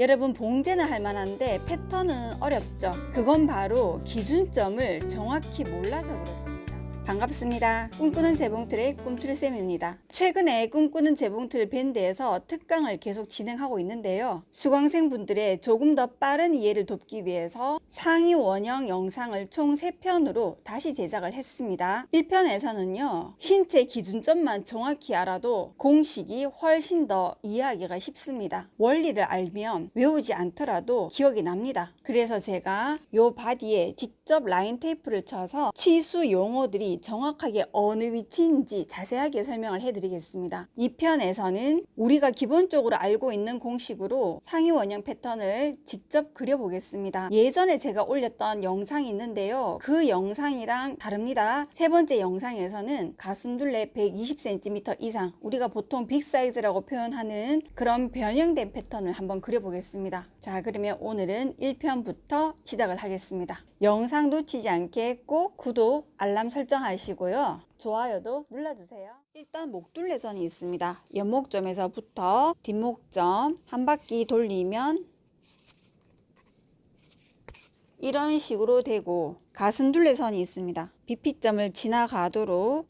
여러분 봉제는 할 만한데 패턴은 어렵죠. 그건 바로 기준점을 정확히 몰라서 그렇습니다. 반갑습니다. 꿈꾸는 재봉틀의 꿈틀쌤입니다. 최근에 꿈꾸는 재봉틀 밴드에서 특강을 계속 진행하고 있는데요. 수강생분들의 조금 더 빠른 이해를 돕기 위해서 상위 원형 영상을 총 3편으로 다시 제작을 했습니다. 1편에서는요. 신체 기준점만 정확히 알아도 공식이 훨씬 더 이해하기가 쉽습니다. 원리를 알면 외우지 않더라도 기억이 납니다. 그래서 제가 요 바디에 직접 라인 테이프를 쳐서 치수 용어들이 정확하게 어느 위치인지 자세하게 설명을 해드리겠습니다. 이 편에서는 우리가 기본적으로 알고 있는 공식으로 상위 원형 패턴을 직접 그려보겠습니다. 예전에 제가 올렸던 영상이 있는데요. 그 영상이랑 다릅니다. 세 번째 영상에서는 가슴둘레 120cm 이상 우리가 보통 빅 사이즈라고 표현하는 그런 변형된 패턴을 한번 그려보겠습니다. 자 그러면 오늘은 1편부터 시작을 하겠습니다. 영상 놓치지 않게 꼭 구독, 알람 설정하시고요. 좋아요도 눌러주세요. 일단 목둘레선이 있습니다. 옆목점에서부터 뒷목점 한 바퀴 돌리면 이런 식으로 되고 가슴둘레선이 있습니다. 비피점을 지나가도록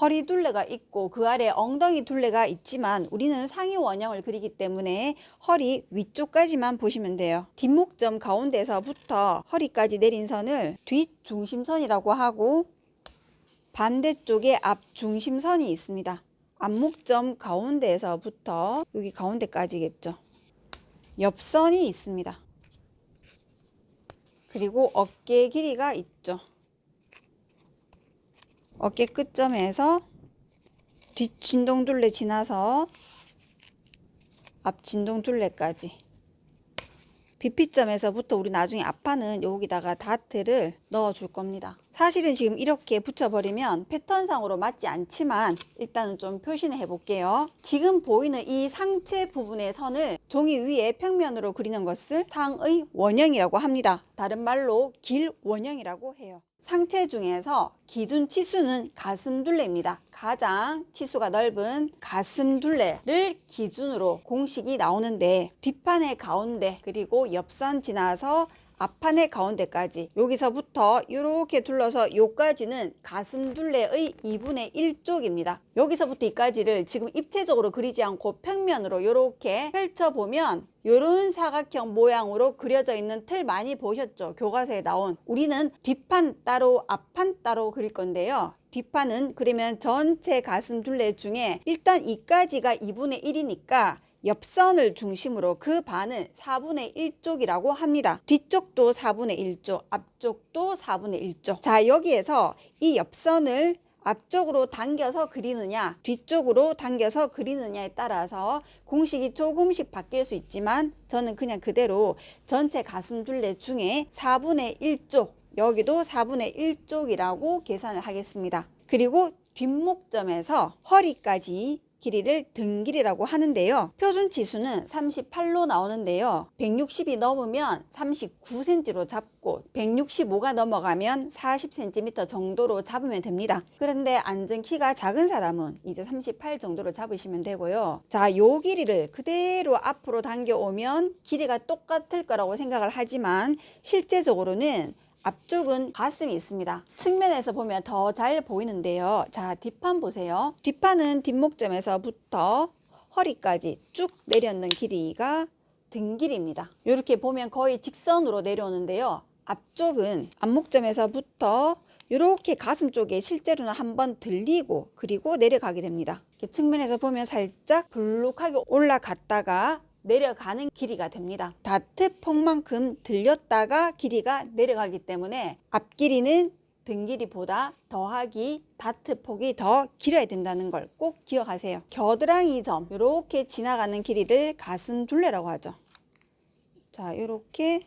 허리 둘레가 있고 그 아래 엉덩이 둘레가 있지만 우리는 상위 원형을 그리기 때문에 허리 위쪽까지만 보시면 돼요. 뒷목점 가운데서부터 허리까지 내린 선을 뒷중심선이라고 하고 반대쪽에 앞중심선이 있습니다. 앞목점 가운데에서부터 여기 가운데까지겠죠. 옆선이 있습니다. 그리고 어깨 길이가 있죠. 어깨 끝점에서 뒷 진동 둘레 지나서 앞 진동 둘레까지 비피점에서부터 우리 나중에 앞판은 여기다가 다트를 넣어 줄 겁니다. 사실은 지금 이렇게 붙여버리면 패턴상으로 맞지 않지만 일단은 좀 표시는 해볼게요. 지금 보이는 이 상체 부분의 선을 종이 위에 평면으로 그리는 것을 상의 원형이라고 합니다. 다른 말로 길 원형이라고 해요. 상체 중에서 기준 치수는 가슴 둘레입니다. 가장 치수가 넓은 가슴 둘레를 기준으로 공식이 나오는데 뒷판의 가운데 그리고 옆선 지나서 앞판의 가운데까지 여기서부터 이렇게 둘러서 요까지는 가슴 둘레의 2분의 1쪽입니다. 여기서부터 이까지를 지금 입체적으로 그리지 않고 평면으로 이렇게 펼쳐보면 요런 사각형 모양으로 그려져 있는 틀 많이 보셨죠? 교과서에 나온 우리는 뒷판 따로 앞판 따로 그릴 건데요. 뒷판은 그러면 전체 가슴 둘레 중에 일단 이까지가 2분의 1이니까 옆선을 중심으로 그 반은 4분의 1쪽이라고 합니다. 뒤쪽도 4분의 1쪽, 앞쪽도 4분의 1쪽. 자, 여기에서 이 옆선을 앞쪽으로 당겨서 그리느냐, 뒤쪽으로 당겨서 그리느냐에 따라서 공식이 조금씩 바뀔 수 있지만 저는 그냥 그대로 전체 가슴 둘레 중에 4분의 1쪽, 여기도 4분의 1쪽이라고 계산을 하겠습니다. 그리고 뒷목점에서 허리까지 길이를 등 길이라고 하는데요. 표준 치수는 38로 나오는데요. 160이 넘으면 39cm로 잡고 165가 넘어가면 40cm 정도로 잡으면 됩니다. 그런데 앉은 키가 작은 사람은 이제 38 정도로 잡으시면 되고요. 자, 요 길이를 그대로 앞으로 당겨 오면 길이가 똑같을 거라고 생각을 하지만 실제적으로는 앞쪽은 가슴이 있습니다. 측면에서 보면 더 잘 보이는데요. 자, 뒷판 보세요. 뒷판은 뒷목점에서부터 허리까지 쭉 내려는 길이가 등 길이입니다. 이렇게 보면 거의 직선으로 내려오는데요. 앞쪽은 앞목점에서부터 이렇게 가슴 쪽에 실제로는 한번 들리고 그리고 내려가게 됩니다. 측면에서 보면 살짝 불룩하게 올라갔다가 내려가는 길이가 됩니다. 다트 폭만큼 들렸다가 길이가 내려가기 때문에 앞 길이는 등 길이보다 더하기 다트 폭이 더 길어야 된다는 걸 꼭 기억하세요. 겨드랑이 점 이렇게 지나가는 길이를 가슴 둘레라고 하죠. 자, 이렇게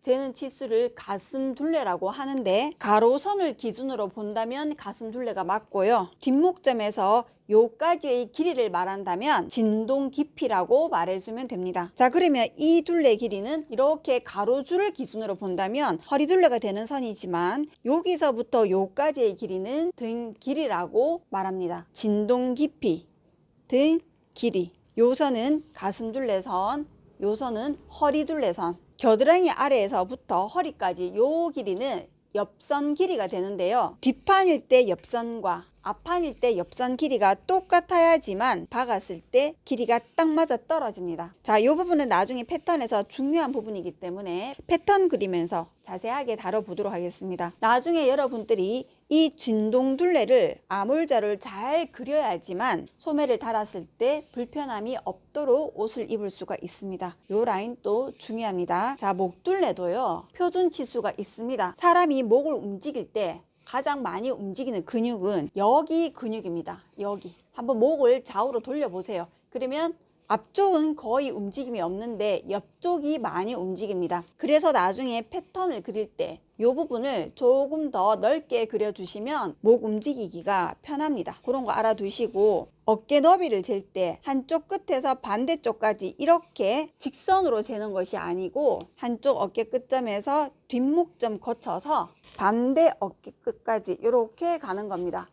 재는 치수를 가슴 둘레라고 하는데 가로선을 기준으로 본다면 가슴 둘레가 맞고요. 뒷목점에서 요까지의 길이를 말한다면 진동 깊이라고 말해주면 됩니다. 자 그러면 이 둘레 길이는 이렇게 가로줄을 기준으로 본다면 허리 둘레가 되는 선이지만 여기서부터 요까지의 길이는 등 길이라고 말합니다. 진동 깊이 등 길이. 요선은 가슴 둘레선, 요선은 허리 둘레선. 겨드랑이 아래에서부터 허리까지 요 길이는 옆선 길이가 되는데요. 뒷판일 때 옆선과 앞판일 때 옆선 길이가 똑같아야지만 박았을 때 길이가 딱 맞아 떨어집니다. 자, 이 부분은 나중에 패턴에서 중요한 부분이기 때문에 패턴 그리면서 자세하게 다뤄보도록 하겠습니다. 나중에 여러분들이 이 진동 둘레를 아몰자를 잘 그려야지만 소매를 달았을 때 불편함이 없도록 옷을 입을 수가 있습니다. 요 라인 또 중요합니다. 자, 목 둘레도요. 표준 치수가 있습니다. 사람이 목을 움직일 때 가장 많이 움직이는 근육은 여기 근육입니다. 여기. 한번 목을 좌우로 돌려보세요. 그러면 앞쪽은 거의 움직임이 없는데 옆쪽이 많이 움직입니다. 그래서 나중에 패턴을 그릴 때 이 부분을 조금 더 넓게 그려주시면 목 움직이기가 편합니다. 그런 거 알아두시고 어깨 너비를 잴 때 한쪽 끝에서 반대쪽까지 이렇게 직선으로 재는 것이 아니고 한쪽 어깨 끝점에서 뒷목 점 거쳐서 반대 어깨 끝까지 이렇게 가는 겁니다.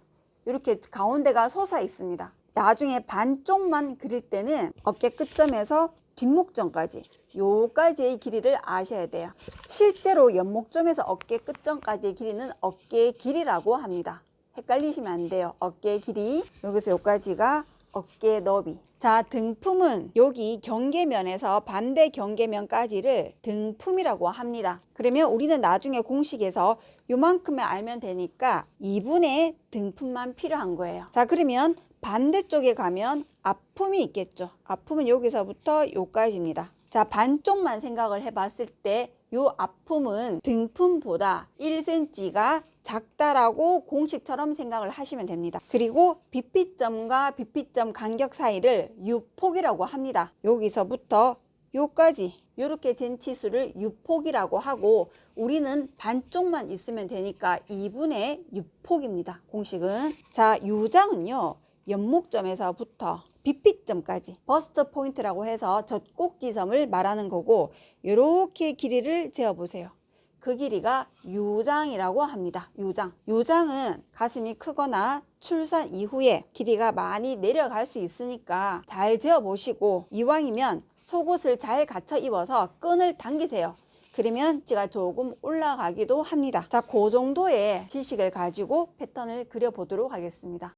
이렇게 가운데가 솟아 있습니다. 나중에 반쪽만 그릴 때는 어깨 끝점에서 뒷목점까지 요까지의 길이를 아셔야 돼요. 실제로 옆목점에서 어깨 끝점까지의 길이는 어깨 길이라고 합니다. 헷갈리시면 안 돼요. 어깨 길이 여기서 여기까지가 어깨 너비. 자, 등품은 여기 경계면에서 반대 경계면까지를 등품이라고 합니다. 그러면 우리는 나중에 공식에서 요만큼을 알면 되니까 2분의 등품만 필요한 거예요. 자, 그러면 반대쪽에 가면 아픔이 있겠죠. 아픔은 여기서부터 요까지입니다. 자, 반쪽만 생각을 해봤을 때요 아픔은 등품보다 1cm가 작다라고 공식처럼 생각을 하시면 됩니다. 그리고 비피점과 비피점 간격 사이를 유폭이라고 합니다. 여기서부터 요까지 이렇게 잰 치수를 유폭이라고 하고 우리는 반쪽만 있으면 되니까 2분의 6폭입니다. 공식은. 자, 유장은요. 연목점에서부터 비피점까지 버스트 포인트라고 해서 젖꼭지점을 말하는 거고 이렇게 길이를 재어 보세요. 그 길이가 유장이라고 합니다. 유장. 유장은 가슴이 크거나 출산 이후에 길이가 많이 내려갈 수 있으니까 잘 재어 보시고 이왕이면 속옷을 잘 갖춰 입어서 끈을 당기세요. 그러면 제가 조금 올라가기도 합니다. 자, 그 정도의 지식을 가지고 패턴을 그려보도록 하겠습니다.